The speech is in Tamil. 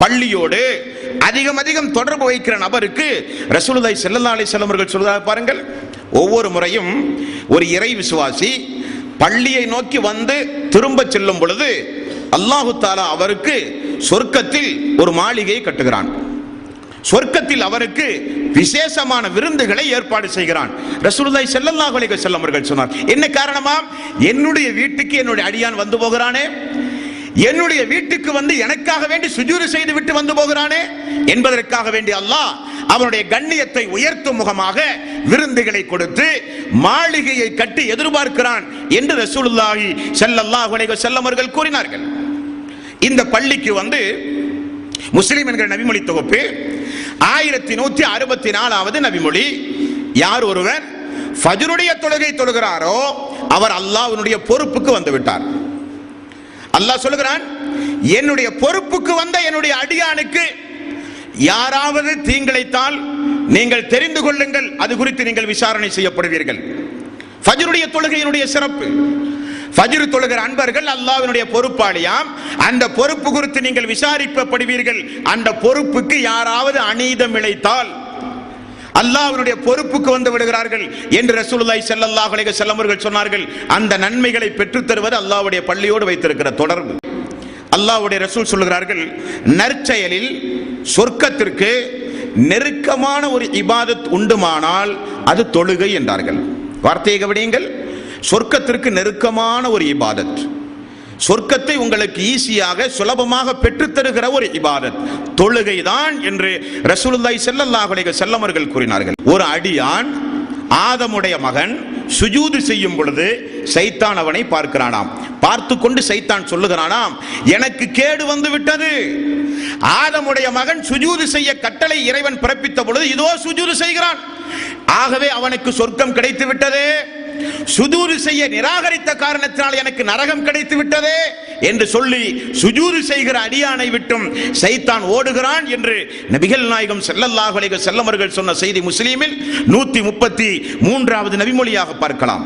பள்ளியோடு அதிகம் அதிகம் தொடர்பு வைக்கிற நபருக்கு ரசூலுதாய் செல்லல்லா அலி செல்லவர்கள் சொல்வதாக பாருங்கள். ஒவ்வொரு முறையும் ஒரு இறை விசுவாசி பள்ளியை நோக்கி வந்து திரும்ப செல்லும் பொழுது அல்லாஹு தாலா அவருக்கு சொர்க்கத்தில் ஒரு மாளிகையை கட்டுகிறான். சொர்க்கத்தில் அவருக்கு விசேஷமான விருந்துகளை ஏற்பாடு செய்கிறான். ரசூலுல்லாஹி ஸல்லல்லாஹு அலைஹி வஸல்லம் அவர்கள் சொன்னார் என்ன காரணமா? என்னுடைய வீட்டுக்கு என்னுடைய அடியான் வந்து போகிறானே? என்னுடைய வீட்டுக்கு வந்து எனக்காக வேண்டி சுஜூது செய்து விட்டு வந்து போகிறானே? என்பதற்காக வேண்டி அல்லாஹ் அவனுடைய கண்ணியத்தை உயர்த்தும் முகமாக விருந்துகளை கொடுத்து மாளிகையை கட்டி எதிர்பார்க்கிறான் என்று ரசூலுல்லாஹி ஸல்லல்லாஹு அலைஹி வஸல்லம் அவர்கள் கூறினார்கள். இந்த பள்ளிக்கு வந்து முஸ்லிம் என்கிற நபிமொழி தொகுப்பு ஆயிரத்தி நூத்தி அறுபத்தி நாலாவது நபிமொழி. யார் ஒருவர்? ஃபஜ்ருடைய தொழுகை தொழுகிறாரோ அவர் அல்லாஹ்வுடைய பொறுப்புக்கு வந்து விட்டார். அல்லாஹ் சொல்லுகிறான் என்னுடைய பொறுப்புக்கு வந்த என்னுடைய அடியானுக்கு யாராவது தீங்கிழைத்தால் நீங்கள் தெரிந்து கொள்ளுங்கள். அது குறித்து நீங்கள் விசாரணை செய்யப்படுவீர்கள். ஃபஜ்ருடைய தொழுகையினுடைய சிறப்பு. ஃபஜ்ரு தொழுகிற அன்பர்கள் அல்லாவினுடைய பொறுப்பாளியாம். அந்த பொறுப்பு குறித்து நீங்கள் விசாரிக்கப்படுவீர்கள் அந்த பொறுப்புக்கு யாராவது அநீதம் இழைத்தால் அல்லாஹ்வுடைய பொறுப்புக்கு வந்து விடுகிறார்கள் என்று ரசூலுல்லாஹி ஸல்லல்லாஹு அலைஹி வஸல்லம் அவர்கள் சொன்னார்கள். அந்த நன்மைகளை பெற்றுத் தருவது அல்லாஹ்வுடைய பள்ளியோடு வைத்திருக்கிற தொடர்பு. அல்லாஹ்வுடைய ரசூல் சொல்லுகிறார்கள் நற்செயலில் சொர்க்கத்திற்கு நெருக்கமான ஒரு இபாதத் உண்டுமானால் அது தொழுகை என்றார்கள். வார்த்தையை கவனியுங்கள். சொர்க்கத்திற்கு நெருக்கமான ஒரு இபாதத். சொர்க்கத்தை உங்களுக்கு ஈஸியாக சுலபமாக பெற்றுத்தருகிற ஒரு இபாதத். தொழுகைதான் என்று ரசூலுல்லாய் செல்லல்லாஹுடைய செல்லமர்கள் கூறினார்கள். ஒரு அடியான் ஆதமுடைய மகன் சுஜூது செய்யும் பொழுது சைத்தான் அவனை பார்க்கிறானாம். பார்த்து கொண்டு சைத்தான் சொல்லுகிறானாம் எனக்கு கேடு வந்து விட்டது. ஆதமுடைய மகன் சுஜூது செய்ய கட்டளை இறைவன் பிறப்பித்த பொழுது இதோ சுஜூது செய்கிறான். ஆகவே அவனுக்கு சொர்க்கம் கிடைத்து விட்டது. சுதூறு செய்ய நிராகரித்த காரணத்தினால் எனக்கு நரகம் கிடைத்து விட்டதே என்று சொல்லி சுஜூது செய்கிற அடியானை விட்டும் சைத்தான் ஓடுகிறான் என்று நபிகள் நாயகம் செல்லல்லாஹ் செல்லமர்கள் சொன்ன செய்தி முஸ்லீமில் நூத்தி முப்பத்தி மூன்றாவது நபிமொழியாக பார்க்கலாம்.